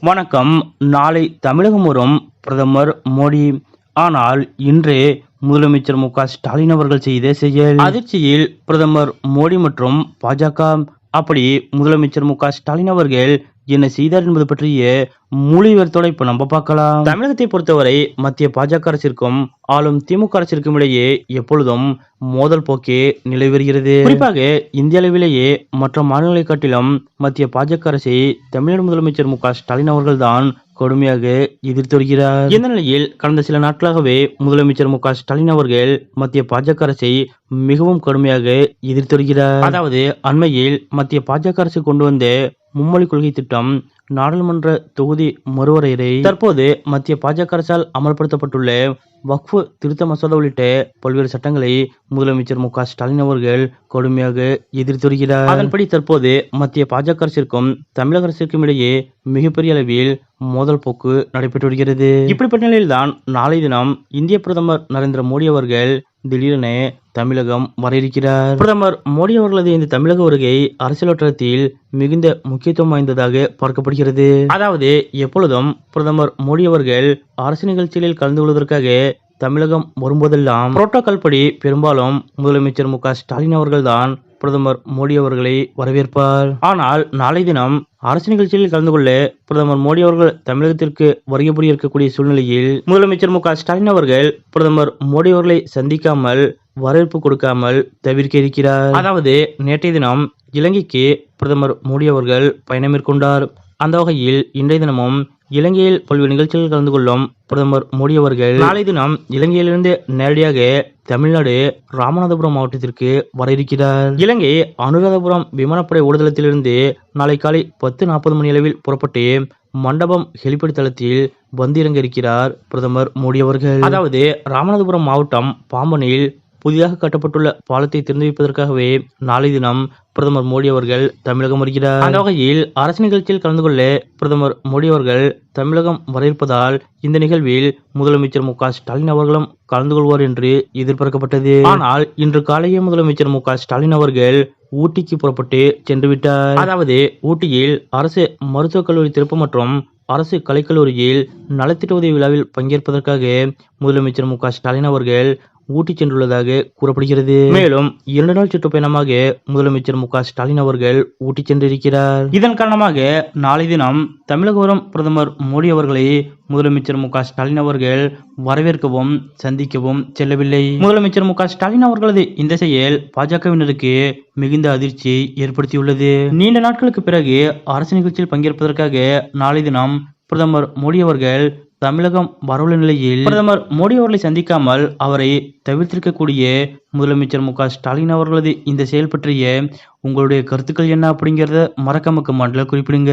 வணக்கம். நாளை தமிழகம் வரும் பிரதமர் மோடி. ஆனால் இன்று முதலமைச்சர் மு ஸ்டாலின் அவர்கள் செய்த செயல். அதிர்ச்சியில் பிரதமர் மோடி மற்றும் பாஜக. அப்படி முதலமைச்சர் மு ஸ்டாலின் அவர்கள் என்ன செய்தார் என்பது பற்றிய முழு இப்ப நம்ம பார்க்கலாம். தமிழகத்தை பொறுத்தவரை மத்திய பாஜக அரசிற்கும் ஆளும் திமுக அரசிற்கும் இடையே எப்பொழுதும் மோதல் போக்கே நிலை வருகிறது. குறிப்பாக இந்திய அளவிலேயே மற்ற மாநிலங்களை காட்டிலும் மத்திய பாஜக அரசை தமிழக முதலமைச்சர் மு க ஸ்டாலின் அவர்கள்தான் கடுமையாக எதிர்த்து வருகிறார். இந்த நிலையில் கடந்த சில நாட்களாகவே முதலமைச்சர் மு க ஸ்டாலின் அவர்கள் மத்திய பாஜக அரசை மிகவும் கடுமையாக எதிர்த்து வருகிறார். அதாவது அண்மையில் மத்திய பாஜக அரசு கொண்டு வந்த மும்மொழி கொள்கை திட்டம் நாடாளுமன்ற தொகுதி மறுவரையறை. தற்போது மத்திய பாஜக அரசால் அமல்படுத்தப்பட்டுள்ள வக்ஃபு திருத்த மசோதா உள்ளிட்ட பல்வேறு சட்டங்களை முதலமைச்சர் மு க ஸ்டாலின் அவர்கள் கடுமையாக எதிர்த்து வருகிறார். அதன்படி தற்போது மத்திய பாஜக அரசிற்கும் தமிழக அரசிற்கும் இடையே மிகப்பெரிய அளவில் மோதல் போக்கு நடைபெற்று வருகிறது. இப்படிப்பட்ட நிலையில்தான் நாளை தினம் இந்திய பிரதமர் நரேந்திர மோடி அவர்கள் திடீரென தமிழகம் வர இருக்கிறார் பிரதமர் மோடி அவர்களது இந்த தமிழக வருகை அரசியல் வட்டாரத்தில் மிகுந்த முக்கியத்துவம் வாய்ந்ததாக பார்க்கப்படுகிறது. அதாவது எப்பொழுதும் பிரதமர் மோடி அவர்கள் அரசு நிகழ்ச்சிகளில் கலந்து கொள்வதற்காக தமிழகம் வரும்போதெல்லாம் புரோட்டோக்கால் படி பெரும்பாலும் முதலமைச்சர் மு ஸ்டாலின் அவர்கள்தான் பிரதமர் மோடி அவர்களை வரவேற்பார். ஆனால் நாளை தினம் அரசு நிகழ்ச்சியில் கலந்து கொள்ள பிரதமர் மோடி அவர்கள் தமிழகத்திற்கு வருகை புரிய இருக்கக்கூடிய சூழ்நிலையில் முதலமைச்சர் மு ஸ்டாலின் அவர்கள் பிரதமர் மோடி அவர்களை சந்திக்காமல் வரவேற்பு கொடுக்காமல் தவிர்க்க இருக்கிறார். அதாவது நேற்றைய தினம் இலங்கைக்கு பிரதமர் மோடி அவர்கள் பயணம் மேற்கொண்டார். அந்த வகையில் இன்றைய தினமும் இலங்கையில் பல்வேறு நிகழ்ச்சிகளில் கலந்து கொள்ளும் பிரதமர் மோடி அவர்கள் நாளை தினம் இலங்கையிலிருந்து நேரடியாக தமிழ்நாடு ராமநாதபுரம் மாவட்டத்திற்கு வர இருக்கிறார். இலங்கை அனுராதபுரம் விமானப்படை ஊடுதளத்திலிருந்து நாளை காலை பத்து நாற்பது மணி அளவில் புறப்பட்டு மண்டபம் ஹெலிபடி தளத்தில் வந்திறங்க இருக்கிறார் பிரதமர் மோடி அவர்கள். அதாவது ராமநாதபுரம் மாவட்டம் பாம்பனில் புதிதாக கட்டப்பட்டுள்ள பாலத்தை திறந்து வைப்பதற்காகவே நாளை தினம் பிரதமர் மோடி அவர்கள் தமிழகம் வருகிறார். அந்த வகையில் அரசு நிகழ்ச்சியில் கலந்து கொள்ள பிரதமர் மோடி அவர்கள் தமிழகம் வர இருப்பதால் இந்த நிகழ்வில் முதலமைச்சர் மு ஸ்டாலின் அவர்களும் கலந்து கொள்வார் என்று எதிர்பார்க்கப்பட்டது. ஆனால் இன்று காலையே முதலமைச்சர் மு ஸ்டாலின் அவர்கள் ஊட்டிக்கு புறப்பட்டு சென்று விட்டார் அதாவது ஊட்டியில் அரசு மருத்துவக் கல்லூரி திறப்பு மற்றும் அரசு கலைக்கல்லூரியில் நலத்திட்ட உதவி விழாவில் பங்கேற்பதற்காக முதலமைச்சர் மு ஸ்டாலின் அவர்கள் ஊட்டி சென்றுள்ளதாக கூறப்படுகிறது. மேலும் இரண்டு நாள் சுற்றுப்பயணமாக முதலமைச்சர் மு ஸ்டாலின் அவர்கள் ஊட்டி சென்றிருக்கிறார். இதன் காரணமாக நாளை தினம் தமிழக வரும் பிரதமர் மோடி அவர்களை முதலமைச்சர் மு ஸ்டாலின் அவர்கள் வரவேற்கவும் சந்திக்கவும் செல்லவில்லை. முதலமைச்சர் மு ஸ்டாலின் அவர்களது இந்த செயல் பாஜகவினருக்கு மிகுந்த அதிர்ச்சியை ஏற்படுத்தியுள்ளது. நீண்ட நாட்களுக்கு பிறகு அரசு நிகழ்ச்சியில் பங்கேற்பதற்காக நாளை தினம் பிரதமர் மோடி அவர்கள் தமிழகம் வரவுள்ள நிலையில் பிரதமர் மோடி அவர்களை சந்திக்காமல் அவரை தவிர்த்திருக்கக்கூடிய முதலமைச்சர் மு ஸ்டாலின் அவர்களது இந்த செயல் பற்றிய உங்களுடைய கருத்துக்கள் என்ன அப்படிங்கிறத மறக்காம கமெண்ட்ல குறிப்பிடுங்க.